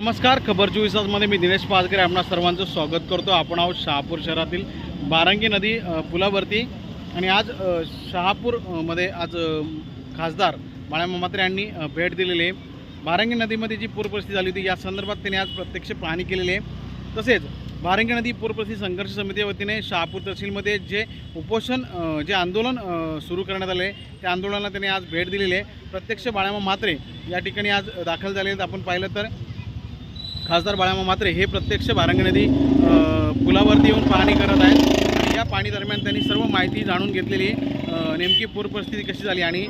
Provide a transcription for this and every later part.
नमस्कार खबर चोवीस तासमध्ये मी दिनेश पाचकरे आपणा सर्वांचं स्वागत करतो. आपण आहोत शहापूर शहरातील बारांगी नदी पुलावरती. आणि आज शहापूरमध्ये शहापूरमध्ये आज खासदार बाळामा म्हात्रे यांनी भेट दिलेली आहे. बारांगी नदीमध्ये जी पूरपरिस्थिती झाली होती या संदर्भात त्यांनी आज प्रत्यक्ष पाहणी केलेली आहे. तसेच बारांगी नदी पूरपरिस्थिती संघर्ष समितीच्या वतीने शहापूर तहसीलमध्ये जे उपोषण जे आंदोलन सुरू करण्यात आले त्या आंदोलनाला त्यांनी आज भेट दिलेली आहे. प्रत्यक्ष बाळामा म्हात्रे या ठिकाणी आज दाखल झाले आहेत. आपण पाहिलं तर खासदार बाळामा मात्रे हे प्रत्यक्ष बारंग नदी पुलावरती येऊन पाहणी करत आहेत. या पाणी दरम्यान त्यांनी सर्व माहिती जाणून घेतलेली नेमकी पूर परिस्थिती कशी झाली आणि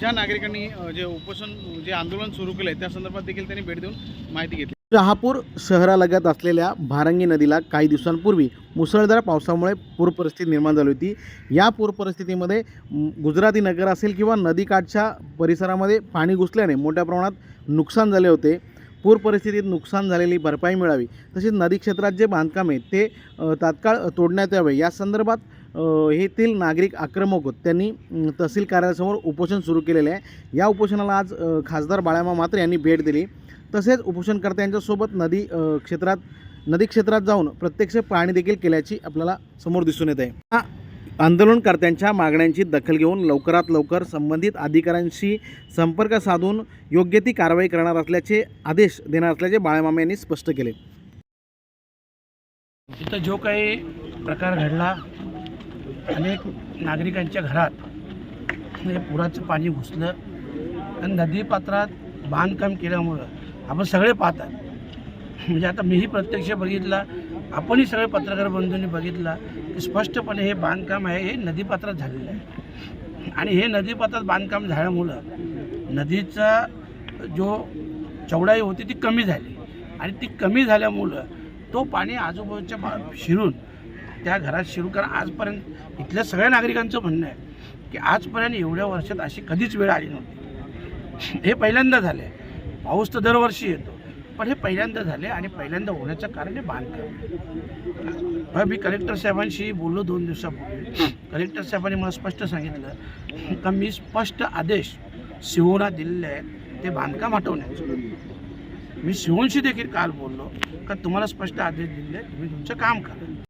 ज्या नागरिकांनी जे उपोषण जे आंदोलन सुरू केलं आहे त्या संदर्भात देखील त्यांनी भेट देऊन माहिती घेतली. शहापूर शहरालगत असलेल्या भारंगी नदीला काही दिवसांपूर्वी मुसळधार पावसामुळे पूर परिस्थिती निर्माण झाली होती. या पूर परिस्थितीमध्ये गुजराती नगर असेल किंवा नदीकाठच्या परिसरामध्ये पाणी घुसल्याने मोठ्या प्रमाणात नुकसान झाले होते. पूर परिस्थितीत नुकसान झालेली भरपाई मिळावी तसेच नदी क्षेत्रात जे बांधकाम आहे ते तात्काळ तोडण्यात यावे. या संदर्भात येथील नागरिक आक्रमक होत. त्यांनी तहसील कार्यालयासमोर उपोषण सुरू केलेले आहे. या उपोषणाला आज खासदार बाळामा मात्रे यांनी भेट दिली. तसेच उपोषणकर्त्यांच्यासोबत नदी क्षेत्रात नदी क्षेत्रात जाऊन प्रत्यक्ष पाहणी देखील केल्याची आपल्याला समोर दिसून येत आहे. हा आंदोलनकर्त्यांच्या मागण्यांची दखल घेऊन लवकरात लवकर संबंधित अधिकाऱ्यांशी संपर्क साधून योग्य ती कारवाई करणार असल्याचे आदेश देणार असल्याचे बाळामामा यांनी स्पष्ट केले. इथं जो काही प्रकार घडला अनेक नागरिकांच्या घरात हे पुराचं पाणी घुसलं आणि नदीपात्रात बांधकाम केल्यामुळं आपण सगळे पाहतात. म्हणजे आता मीही प्रत्यक्ष बघितला आपणही सगळे पत्रकार बंधूंनी बघितला की स्पष्टपणे हे बांधकाम आहे हे नदीपात्रात झालेलं आहे. आणि हे नदीपात्रात बांधकाम झाल्यामुळं नदीचा जो चौडाई होती ती कमी झाली. आणि ती कमी झाल्यामुळं तो पाणी आजूबाजूच्या बा शिरून त्या घरात शिरू कारण आजपर्यंत इथल्या सगळ्या नागरिकांचं म्हणणं आहे की आजपर्यंत एवढ्या वर्षात अशी कधीच वेळ आली नव्हती. हे पहिल्यांदा झालं आहे पाऊस तर दरवर्षी येतो. पण हे पहिल्यांदा झाले आणि पहिल्यांदा होण्याचं कारण हे बांधकाम बरं, मी कलेक्टर साहेबांशी बोललो दोन दिवसापूर्वी. कलेक्टर साहेबांनी मला स्पष्ट सांगितलं का मी स्पष्ट आदेश सिहोना दिलेले आहेत ते बांधकाम हटवण्याचे. मी शिवणशी देखील काल बोललो का तुम्हाला स्पष्ट आदेश दिले तुम्ही तुमचं काम करा.